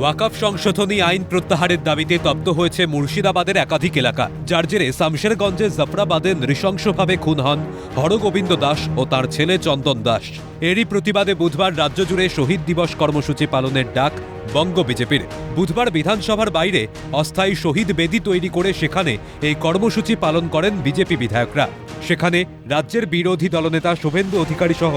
ওয়াকাফ সংশোধনী আইন প্রত্যাহারের দাবিতে তপ্ত হয়েছে মুর্শিদাবাদের একাধিক এলাকা, যার জেরে শামশেরগঞ্জের জাফরাবাদে নৃশংসভাবে খুন হন হরগোবিন্দ দাস ও তার ছেলে চন্দন দাস। এরই প্রতিবাদে বুধবার রাজ্য জুড়ে শহীদ দিবস কর্মসূচি পালনের ডাক বঙ্গ বিজেপির। বুধবার বিধানসভার বাইরে অস্থায়ী শহীদ বেদি তৈরি করে সেখানে এই কর্মসূচি পালন করেন বিজেপি বিধায়করা। সেখানে রাজ্যের বিরোধী দলনেতা শুভেন্দু অধিকারী সহ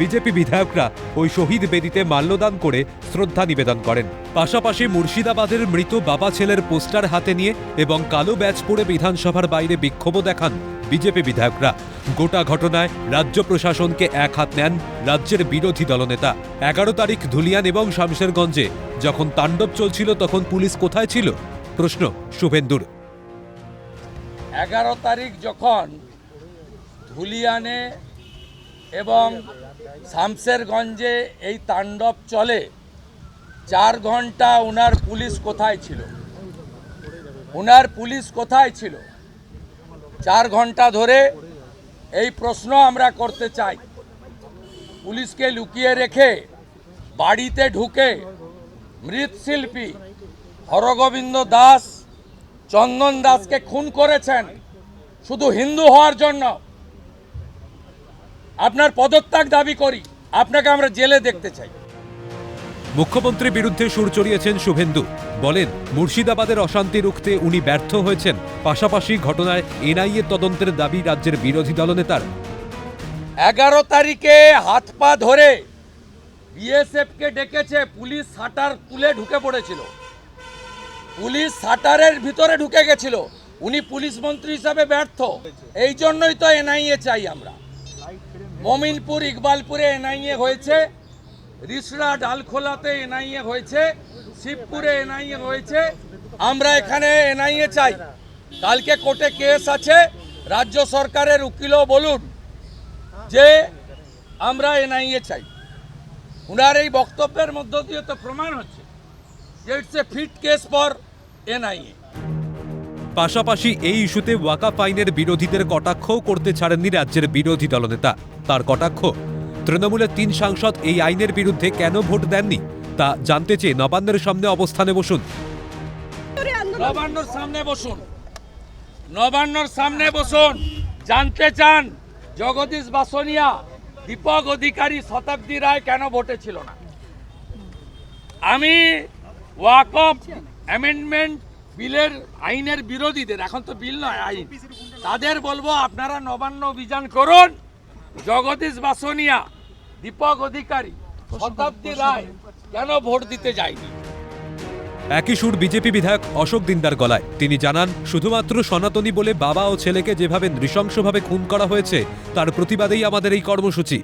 বিজেপি বিধায়করা ওই শহীদ বেদিতে মাল্যদান করে শ্রদ্ধা নিবেদন করেন। পাশাপাশি মুর্শিদাবাদের মৃত বাবা ছেলের পোস্টার হাতে নিয়ে এবং কালো ব্যাচ পরে বিধানসভার বাইরে বিক্ষোভও দেখান বিজেপি বিধায়করা। গোটা ঘটনায় রাজ্য প্রশাসনকে এক হাত নেন রাজ্যের বিরোধী দলনেতা। এগারো তারিখ ধুলিয়ান এবং শামশেরগঞ্জে যখন তাণ্ডব চলছিল তখন পুলিশ কোথায় ছিল? প্রশ্ন শুভেন্দুর। এগারো তারিখ যখন ধুলিয়ানে এবং শামসেরগঞ্জে এই তাণ্ডব চলে। চার ঘণ্টা ওনার পুলিশ কোথায় ছিল? ওনার পুলিশ কোথায় ছিল? চার ঘণ্টা ধরে এই প্রশ্ন আমরা করতে চাই। পুলিশকে লুকিয়ে রেখে বাড়িতে ঢুকে মৃৎশিল্পী হরগোবিন্দ দাস, চন্দন দাসকে খুন করেছেন। শুধু হিন্দু হওয়ার জন্য। আপনার পদত্যাগ দাবি করি। আপনাকে আমরা জেলে দেখতে চাই। মুখ্যমন্ত্রীর বিরুদ্ধে সুর চড়িয়েছেন শুভেন্দু। বলেন মুর্শিদাবাদের অশান্তি রুখতে উনি ব্যর্থ হয়েছেন। পাশাপাশি ঘটনায় এনআইএ তদন্তের দাবি রাজ্যের বিরোধী দলনেতার। এগারো তারিখে হাত পা ধরে বিএসএফকে ডেকেছে পুলিশ সাটার তুলে ঢুকে পড়েছিল। পুলিশ সাটারের ভিতরে ঢুকে গেছিল। উনি পুলিশ মন্ত্রী হিসাবে ব্যর্থ। এই জন্যই তো এনআইএ চাই আমরা। মমিনপুর ইকবালপুরে এনআইএ হয়েছে, রিসড়া ডালখোলাতে এনআইএ হয়েছে, শিবপুরে এনআইএ হয়েছে। আমরা এখানে এনআইএ চাই। কালকে কোর্টে কেস আছে, রাজ্য সরকারের উকিলও বলুন যে আমরা এনআইএ চাই। ওনার এই বক্তব্যের মধ্য দিয়ে তো প্রমাণ হচ্ছে যে it's a fit case for NIA. পাশাপাশি এই ইস্যুতে ওয়াকাফ আইনের বিরোধীদের কটাক্ষও করতে ছাড়েননি রাজ্যের বিরোধী দলনেতা। তার কটাক্ষ, তৃণমূলের তিন সাংসদ এই আইনের বিরুদ্ধে কেন ভোট দেননি, তা জানতে চেয়ে নবান্নের সামনে অবস্থানে বসুন। নবান্নর সামনে বসুন। নবান্নর সামনে বসুন। জানতে চান, জগদীশ বাসনিয়া, দীপক অধিকারী শতাব্দী রায় কেন ভোটে ছিল না? আমি ওয়াকফ অ্যামেন্ডমেন্ট বিলের আইনের বিরোধীদের এখন তো বিল নয় আইন। তাদের বলব আপনারা নবান্ন অভিযান করুন। জগদীশ বাসনিয়া দীপক অধিকারী শতাব্দী রায় কেন ভোট দিতে যায়নি? একই সুর বিজেপি বিধায়ক অশোক দিনদার গলায়। তিনি জানান শুধুমাত্র সনাতনী বলে বাবা ও ছেলেকে যেভাবে নৃশংসভাবে খুন করা হয়েছে তার প্রতিবাদেই আমাদের এই কর্মসূচি।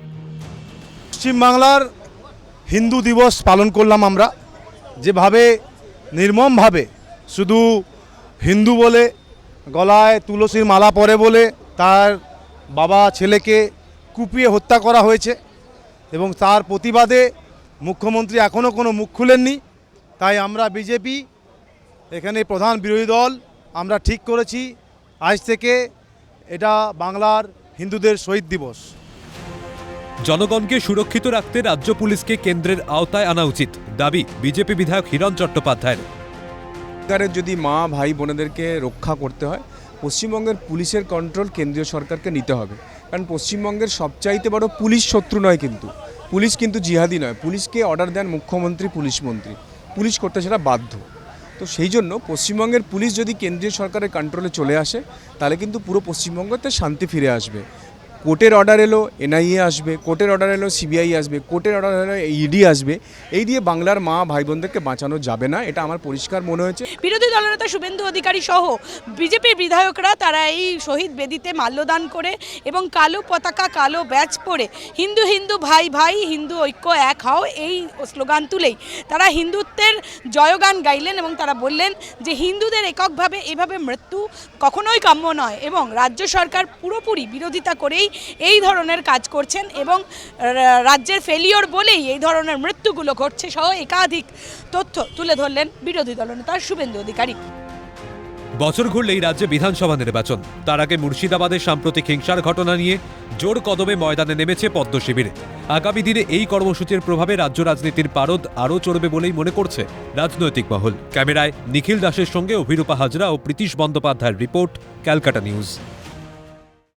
পশ্চিমবাংলার হিন্দু দিবস পালন করলাম আমরা। যেভাবে নির্মমভাবে শুধু হিন্দু বলে, গলায় তুলসীর মালা পরে বলে তার বাবা ছেলেকে কুপিয়ে হত্যা করা হয়েছে এবং তার প্রতিবাদে মুখ্যমন্ত্রী এখনও কোনো মুখ খুলেননি। তাই আমরা বিজেপি, এখানে প্রধান বিরোধী দল, আমরা ঠিক করেছি আজ থেকে এটা বাংলার হিন্দুদের শহীদ দিবস। জনগণকে সুরক্ষিত রাখতে রাজ্য পুলিশকে কেন্দ্রের আওতায় আনা উচিত, দাবি বিজেপি বিধায়ক হিরণ চট্টোপাধ্যায়ের। সরকারের যদি মা, ভাই, বোনেদেরকে রক্ষা করতে হয়, পশ্চিমবঙ্গের পুলিশের কন্ট্রোল কেন্দ্রীয় সরকারকে নিতে হবে। কারণ পশ্চিমবঙ্গের সবচাইতে বড় পুলিশ শত্রু নয় কিন্তু। পুলিশ কিন্তু জিহাদি নয়। পুলিশকে অর্ডার দেন মুখ্যমন্ত্রী, পুলিশ মন্ত্রী। পুলিশ করতে সেটা বাধ্য। তো সেই জন্য পশ্চিমবঙ্গের পুলিশ যদি কেন্দ্রীয় সরকারের কন্ট্রোলে চলে আসে, তাহলে কিন্তু পুরো পশ্চিমবঙ্গতে শান্তি ফিরে আসবে। কোর্টের অর্ডার এলো এনআইএ আসবে, কোর্টের অর্ডার এলো সিবিআই আসবে, কোর্টের অর্ডার এলো ইডি আসবে। এই দিয়ে বাংলার মা ভাই বোনদেরকে বাঁচানো যাবে না, এটা আমার পরিষ্কার মনে হয়েছে। বিরোধী দলনেতা শুভেন্দু অধিকারী সহ বিজেপির বিধায়করা তারা এই শহীদ বেদিতে মাল্যদান করে এবং কালো পতাকা, কালো ব্যাচ পরে হিন্দু হিন্দু ভাই ভাই, হিন্দু ঐক্য এক হও, এই স্লোগান তুলেই তারা হিন্দুত্বের জয়গান গাইলেন এবং তারা বললেন যে হিন্দুদের এককভাবে এভাবে মৃত্যু কখনোই কাম্য নয় এবং রাজ্য সরকার পুরোপুরি বিরোধিতা করেই এই ধরনের কাজ করছেন এবং রাজ্যের ফেলিওর বলেই এই ধরনের মৃত্যুগুলো ঘটছে সহ একাধিক তথ্য তুলে ধরলেন বিরোধী দলনেতা শুভেন্দু অধিকারী। বছর ঘুরলেই রাজ্যে বিধানসভা নির্বাচন। তার আগে মুর্শিদাবাদের সাম্প্রতিক হিংসার ঘটনা নিয়ে জোর কদমে ময়দানে নেমেছে পদ্ম শিবির। আগামী দিনে এই কর্মসূচির প্রভাবে রাজ্য রাজনীতির পারদ আরও চড়বে বলেই মনে করছে রাজনৈতিক মহল। ক্যামেরায় নিখিল দাসের সঙ্গে অভিরূপা হাজরা ও প্রীতিশ বন্দ্যোপাধ্যায়ের রিপোর্ট, ক্যালকাটা নিউজ।